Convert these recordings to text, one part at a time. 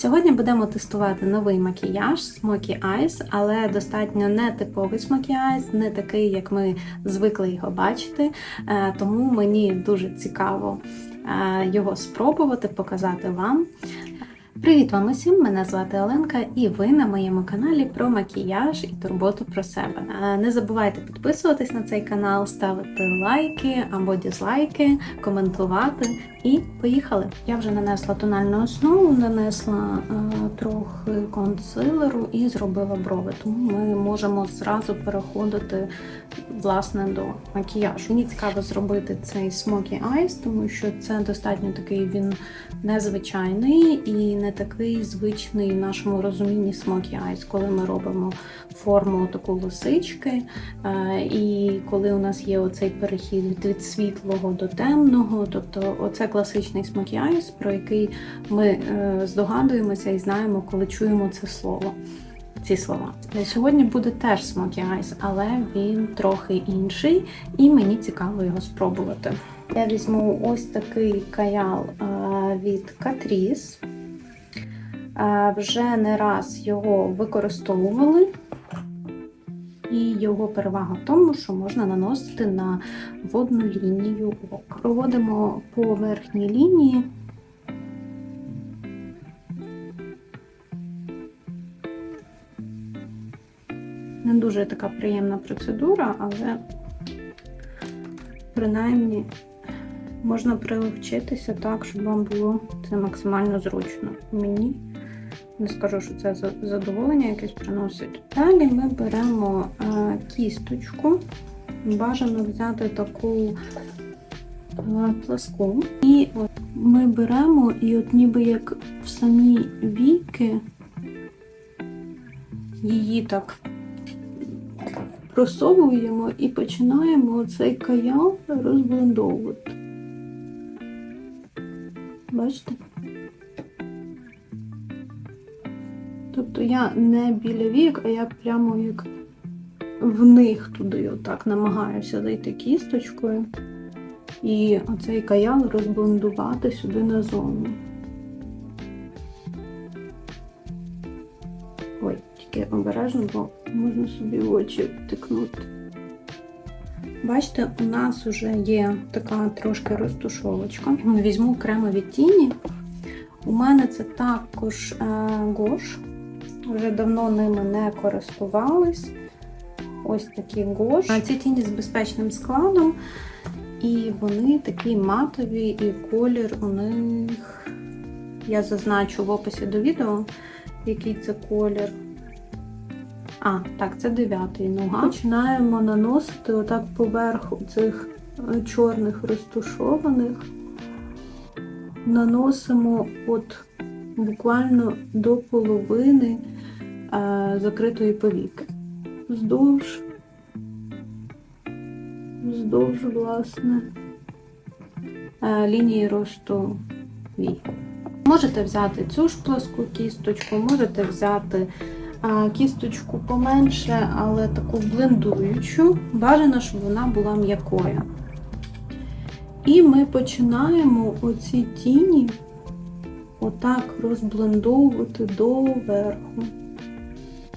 Сьогодні будемо тестувати новий макіяж Smoky Eyes, але достатньо не типовий Smoky Eyes, не такий, як ми звикли його бачити. Е, Тому мені дуже цікаво е, його спробувати, показати вам. Привіт вам усім! Мене звати Оленка, і ви на моєму каналі про макіяж і турботу про себе. Е, Не забувайте підписуватись на цей канал, ставити лайки або дізлайки, коментувати. І поїхали! Я вже нанесла тональну основу, нанесла е, трохи консилеру і зробила брови. Тому ми можемо зразу переходити власне до макіяжу. Мені цікаво зробити цей Smoky Eyes, тому що це достатньо такий він незвичайний і не такий звичний в нашому розумінні Smoky Eyes, коли ми робимо форму таку лисички, е, і коли у нас є оцей перехід від- світлого до темного, тобто оце класичний Eyes, про який ми е, здогадуємося і знаємо, коли чуємо це слово. Ці слова. Сьогодні буде теж Smoky Eyes, але він трохи інший, і мені цікаво його спробувати. Я візьму ось такий каял е, від Catrice. Е, Вже не раз його використовували, і його перевага в тому, що можна наносити на водну лінію ока. Проводимо по верхній лінії. Не дуже така приємна процедура, але принаймні можна приловчитися так, щоб вам було це максимально зручно. Мені не скажу, що це за- задоволення якесь приносить. Далі ми беремо е, кісточку. Бажано взяти таку е, пласку. І от ми беремо і от ніби як в самі віки її так просовуємо і починаємо цей каял розблендовувати. Бачите? Тобто я не біля вік, а я прямо як в них туди отак намагаюся зайти кісточкою і оцей каял розблендувати сюди назовні. Ой, тільки обережно, бо можна собі в очі втикнути. Бачите, у нас вже є така трошки розтушовочка. Візьму кремові тіні. У мене це також е, гош. Вже давно ними не користувались. Ось такі гош. А Ці тіні з безпечним складом. І вони такі матові, і колір у них. Я зазначу в описі до відео, який це колір. А, так, це дев'ятий нога. Починаємо наносити отак поверх цих е, чорних розтушованих. Наносимо от буквально до половини закритої повіки. Вздовж, вздовж, власне, е, лінії росту вій. Можете взяти цю ж пласку кісточку, можете взяти а, кісточку поменше, але таку блендуючу. Бажано, щоб вона була м'якою. І ми починаємо оці тіні отак розблендовувати доверху.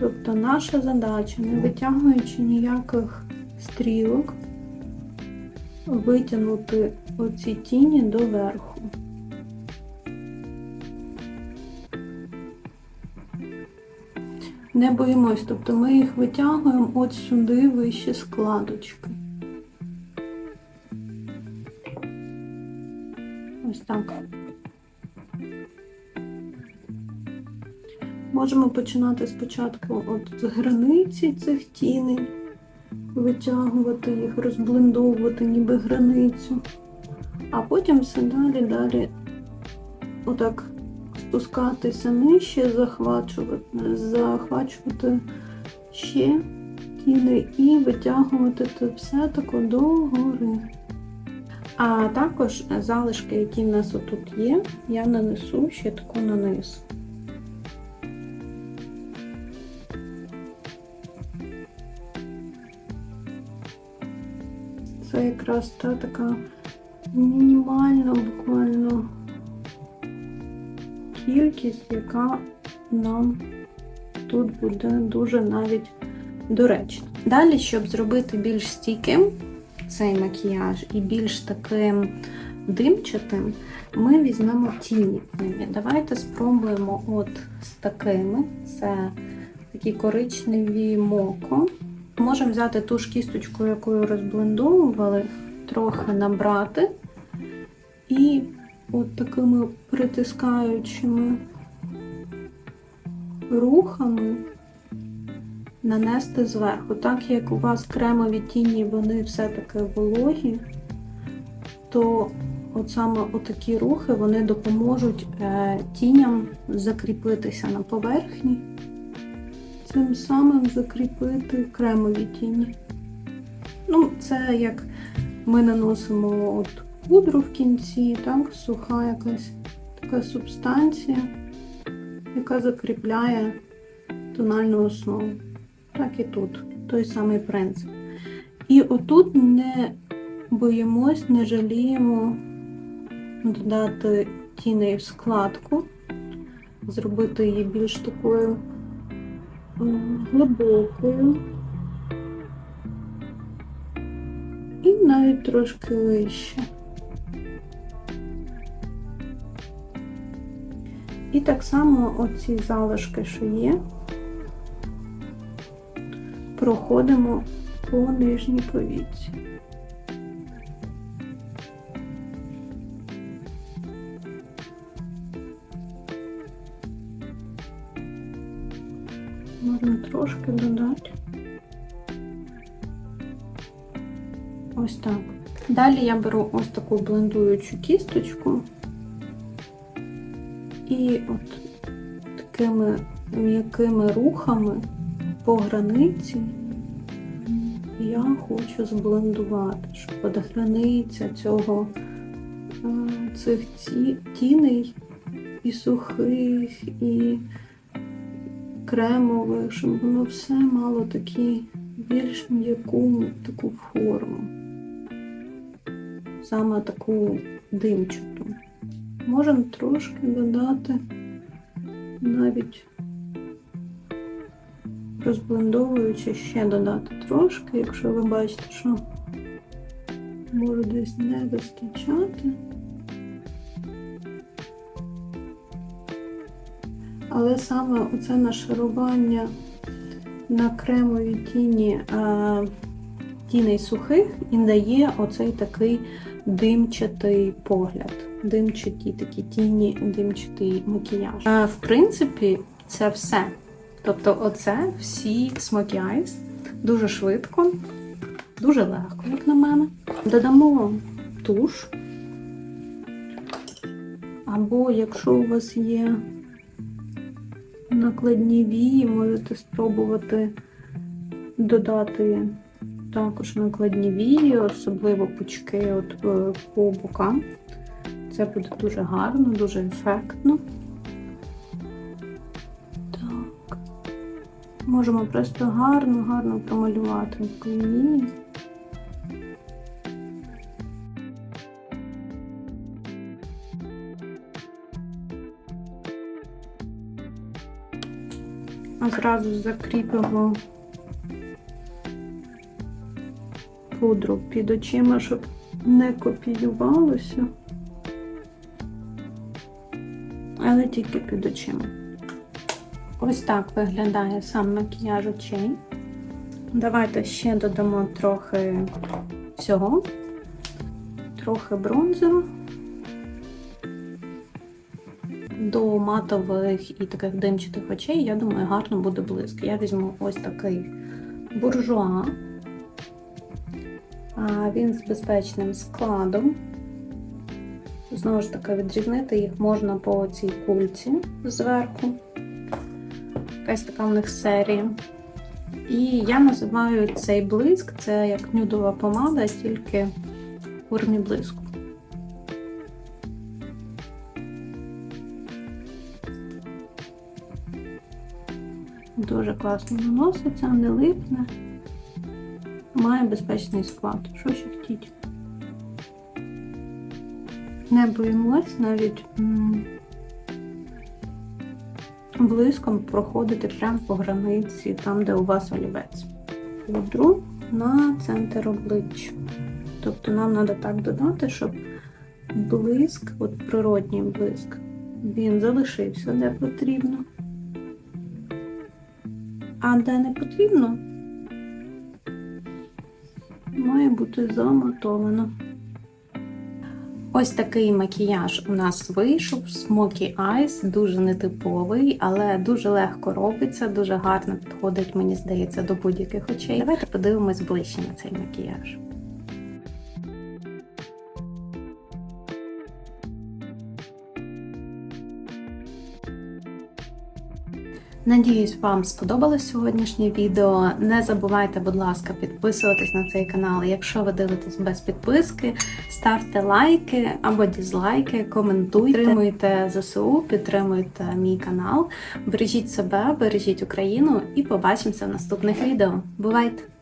Тобто наша задача, не витягуючи ніяких стрілок, витягнути оці тіні доверху. Не боїмось, тобто ми їх витягуємо от сюди вище складочки. Ось так. Можемо починати спочатку от з границі цих тіней, витягувати їх, розблендовувати ніби границю, а потім все далі, далі отак спускатися нижче, захвачувати, захвачувати ще тіни і витягувати це все тако догори. А також залишки, які в нас отут є, я нанесу ще таку на Це якраз та така мінімальна буквально кількість, яка нам тут буде дуже навіть доречна. Далі, щоб зробити більш стійким цей макіяж і більш таким димчатим, ми візьмемо тіні. Давайте спробуємо от з такими. Це такі коричневі моко. Можемо взяти ту ж кісточку, якою розблендовували, трохи набрати і от такими притискаючими рухами нанести зверху. Так як у вас кремові тіні, вони все-таки вологі, то от саме отакі рухи вони допоможуть е, тіням закріпитися на поверхні, цим самим закріпити кремові тіні. Ну, це як ми наносимо от пудру в кінці, так, суха якась така субстанція, яка закріпляє тональну основу. Так і тут той самий принцип. І отут не боїмось, не жаліємо додати тіней в складку, зробити її більш такою глибокою. І навіть трошки вище. І так само оці залишки, що є, проходимо по нижній повіці. Трошки додати. Ось так. Далі я беру ось таку блендуючу кісточку і от такими м'якими рухами по границі я хочу зблендувати, щоб от границя цього е, цих ті- тіней і сухих, і кремових, щоб воно все мало такі більш м'яку таку форму. Саме таку димчату. Можемо трошки додати навіть розблендовуючи ще додати трошки, якщо ви бачите, що може десь не вистачати. Але саме оце нашарування на кремові тіні а, тіней сухих і дає оцей такий димчатий погляд. Димчаті такі тіні, димчатий макіяж. А, в принципі, це все. Тобто, оце всі Smoky Eyes. Дуже швидко, дуже легко, як на мене. Додамо туш. Або якщо у вас є накладні вії, можете спробувати додати також накладні вії, особливо пучки от е, по бокам. Це буде дуже гарно, дуже ефектно. Так. Можемо просто гарно-гарно промалювати бокові зразу закріпимо пудру під очима, щоб не копіювалося, але тільки під очима. Ось так виглядає сам макіяж очей. Давайте ще додамо трохи всього, трохи бронзеру до матових і таких димчатих очей, я думаю, гарно буде блиск. Я візьму ось такий буржуа. Він з безпечним складом. Знову ж таки, відрізнити їх можна по цій кульці зверху. Якась така в них серія. І я називаю цей блиск, це як нюдова помада, тільки в формі блиску. Дуже класно наноситься, не липне, має безпечний склад. Що ще хотіть? Не боїмось навіть м, блиском проходити прямо по границі, там, де у вас олівець. Пудру на центр обличчя. Тобто нам треба так додати, щоб блиск, от природній блиск, він залишився де потрібно. А де не потрібно, має бути замотовано. Ось такий макіяж у нас вийшов. Smoky Eyes, дуже нетиповий, але дуже легко робиться, дуже гарно підходить, мені здається, до будь-яких очей. Давайте подивимось ближче на цей макіяж. Надіюсь, вам сподобалось сьогоднішнє відео. Не забувайте, будь ласка, підписуватись на цей канал. Якщо ви дивитесь без підписки, ставте лайки або дізлайки, коментуйте, підтримуйте ЗСУ, підтримуйте мій канал. Бережіть себе, бережіть Україну і побачимося в наступних відео. Бувайте!